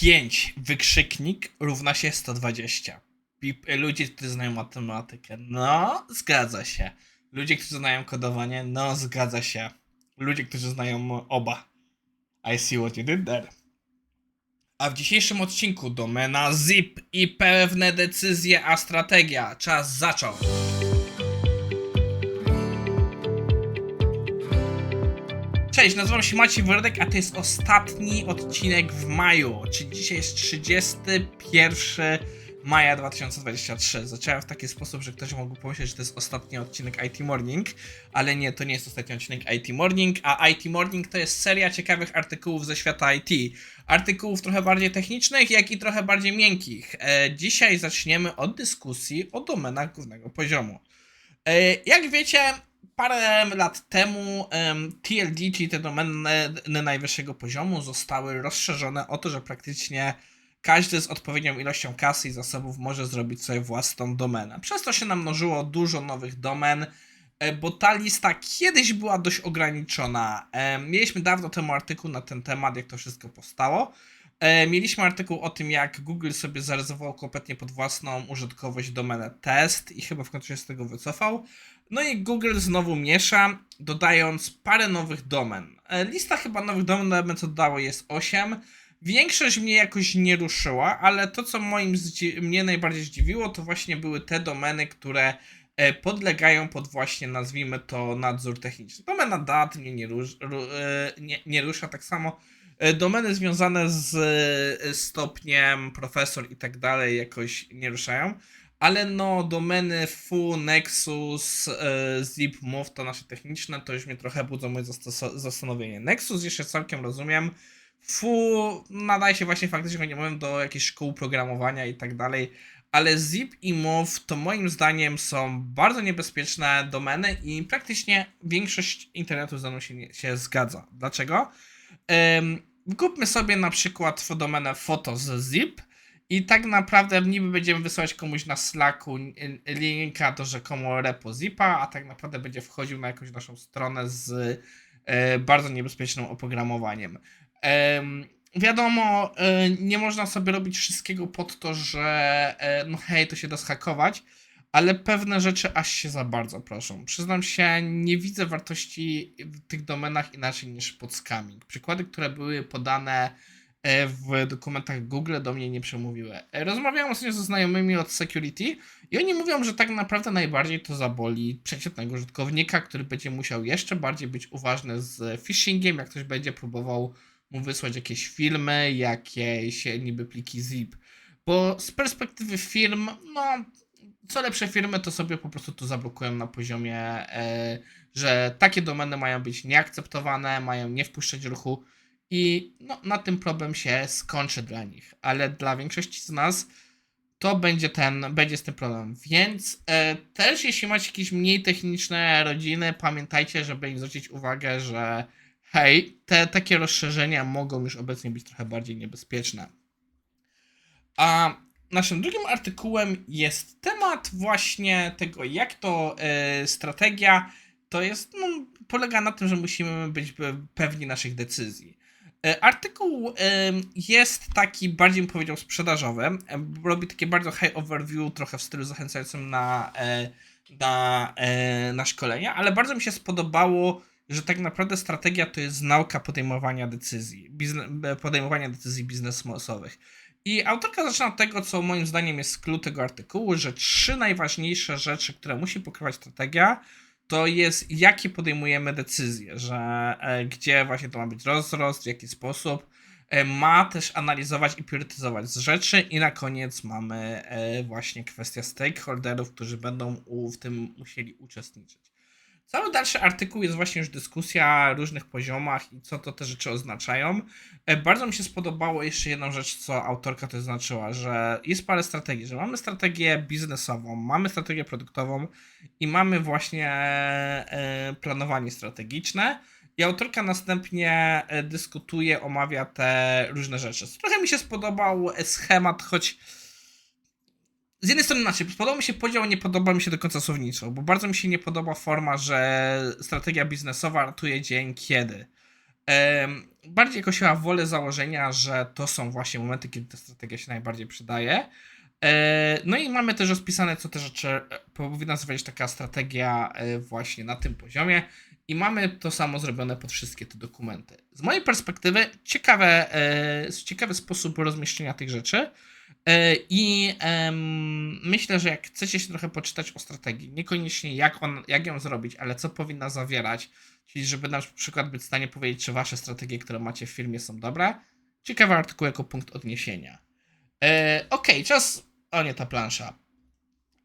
5 wykrzyknik równa się 120. Pip- Ludzie, którzy znają matematykę, no, zgadza się. Ludzie, którzy znają kodowanie, no, zgadza się. Ludzie, którzy znają oba. I see what you did there. A w dzisiejszym odcinku domena ZIP i pewne decyzje, a strategia. Czas zaczął. Cześć, nazywam się Maciej Wordek, a to jest ostatni odcinek w maju, czyli dzisiaj jest 31 maja 2023. Zacząłem w taki sposób, że ktoś mógł pomyśleć, że to jest ostatni odcinek IT Morning, ale nie, to nie jest ostatni odcinek IT Morning, a IT Morning to jest seria ciekawych artykułów ze świata IT. Artykułów trochę bardziej technicznych, jak i trochę bardziej miękkich. E, dzisiaj zaczniemy od dyskusji o domenach głównego poziomu. E, Jak wiecie, parę lat temu em, TLD, czyli te domeny najwyższego poziomu, zostały rozszerzone o to, że praktycznie każdy z odpowiednią ilością kasy i zasobów może zrobić sobie własną domenę. Przez to się namnożyło dużo nowych domen, e, bo ta lista kiedyś była dość ograniczona. E, Mieliśmy dawno temu artykuł na ten temat, jak to wszystko powstało. E, Mieliśmy artykuł o tym, jak Google sobie zarezerwował kompletnie pod własną użytkowość domenę test i chyba w końcu się z tego wycofał. No i Google znowu miesza, dodając parę nowych domen. E, Lista chyba nowych domen, co dodało, jest 8. Większość mnie jakoś nie ruszyła, ale to, co moim mnie najbardziej zdziwiło, to właśnie były te domeny, które e, podlegają pod właśnie, nazwijmy to, nadzór techniczny. Domena dat mnie nie, ru, e, nie, nie rusza, tak samo domeny związane z stopniem profesor i tak dalej jakoś nie ruszają. Ale no, domeny FU, Nexus, e, Zip, Move to nasze techniczne, to już mnie trochę budzą moje zastanowienie. Nexus jeszcze całkiem rozumiem. FU nadaje się właśnie faktycznie, nie mówię, do jakichś szkół programowania i tak dalej. Ale Zip i Move to moim zdaniem są bardzo niebezpieczne domeny i praktycznie większość internetu ze mną się, nie, się zgadza. Dlaczego? Um, kupmy sobie na przykład domenę foto z Zip i tak naprawdę niby będziemy wysyłać komuś na Slacku li- linka do rzekomo repo zipa, a tak naprawdę będzie wchodził na jakąś naszą stronę z e, bardzo niebezpiecznym oprogramowaniem. Em, wiadomo, e, nie można sobie robić wszystkiego pod to, że e, no hej, to się da zhakować, ale pewne rzeczy aż się za bardzo proszą. Przyznam się, nie widzę wartości w tych domenach inaczej niż pod scamming. Przykłady, które były podane w dokumentach Google do mnie nie przemówiły. E, Rozmawiałem ostatnio ze znajomymi od security i oni mówią, że tak naprawdę najbardziej to zaboli przeciętnego użytkownika, który będzie musiał jeszcze bardziej być uważny z phishingiem, jak ktoś będzie próbował mu wysłać jakieś filmy, jakieś niby pliki zip. Bo z perspektywy firm, no, co lepsze firmy to sobie po prostu to zablokują na poziomie, e, że takie domeny mają być nieakceptowane, mają nie wpuszczać ruchu i no, na tym problem się skończy dla nich. Ale dla większości z nas to będzie ten, będzie z tym problem. Więc e, też jeśli macie jakieś mniej techniczne rodziny, pamiętajcie, żeby im zwrócić uwagę, że hej, te takie rozszerzenia mogą już obecnie być trochę bardziej niebezpieczne. A naszym drugim artykułem jest temat właśnie tego, jak to e, strategia to jest, no, polega na tym, że musimy być pe- pewni naszych decyzji. E, Artykuł jest taki bardziej bym powiedział sprzedażowy. Robi takie bardzo high overview, trochę w stylu zachęcającym na, e, na, e, na szkolenia, ale bardzo mi się spodobało, że tak naprawdę strategia to jest nauka podejmowania decyzji, podejmowania decyzji biznesowych. I autorka zaczyna od tego, co moim zdaniem jest clue tego artykułu, że trzy najważniejsze rzeczy, które musi pokrywać strategia, to jest jakie podejmujemy decyzje, że e, gdzie właśnie to ma być rozrost, w jaki sposób. E, ma też analizować i priorytetyzować z rzeczy i na koniec mamy e, właśnie kwestia stakeholderów, którzy będą w tym musieli uczestniczyć. Cały dalszy artykuł jest właśnie już dyskusja o różnych poziomach i co to te rzeczy oznaczają. E, Bardzo mi się spodobało jeszcze jedną rzecz, co autorka to zaznaczyła, że jest parę strategii, że mamy strategię biznesową, mamy strategię produktową i mamy właśnie e, planowanie strategiczne. I autorka następnie e, dyskutuje, omawia te różne rzeczy. Trochę mi się spodobał schemat, choć z jednej strony inaczej, podoba mi się podział, nie podoba mi się do końca słowniczo, bo bardzo mi się nie podoba forma, że strategia biznesowa ratuje dzień kiedy. Bardziej jakoś chyba wolę założenia, że to są właśnie momenty, kiedy ta strategia się najbardziej przydaje. E, No i mamy też rozpisane, co te rzeczy e, powinna zawierać taka strategia e, właśnie na tym poziomie. I mamy to samo zrobione pod wszystkie te dokumenty. Z mojej perspektywy ciekawe, ciekawy sposób rozmieszczenia tych rzeczy. E, I em, myślę, że jak chcecie się trochę poczytać o strategii, niekoniecznie jak, on, jak ją zrobić, ale co powinna zawierać, czyli żeby na przykład być w stanie powiedzieć, czy wasze strategie, które macie w firmie są dobre, ciekawy artykuł jako punkt odniesienia. E, Okej, czas. O nie, ta plansza.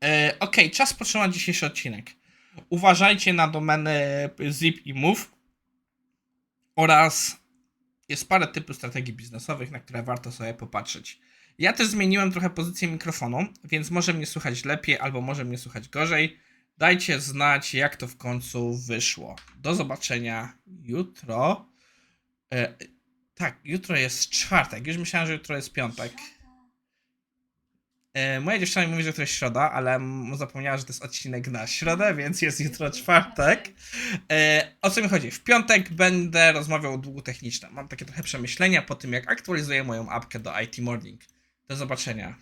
E, Okej, czas podtrzymać dzisiejszy odcinek. Uważajcie na domeny zip i move oraz jest parę typów strategii biznesowych, na które warto sobie popatrzeć. Ja też zmieniłem trochę pozycję mikrofonu, więc może mnie słychać lepiej albo może mnie słychać gorzej. Dajcie znać, jak to w końcu wyszło. Do zobaczenia jutro. E, tak, jutro jest czwartek. Już myślałem, że jutro jest piątek. E, moja dziewczyna mi mówi, że to jest środa, ale zapomniała, że to jest odcinek na środę, więc jest jutro czwartek. E, o co mi chodzi? W piątek będę rozmawiał o długu technicznym. Mam takie trochę przemyślenia po tym, jak aktualizuję moją apkę do IT Morning. Do zobaczenia.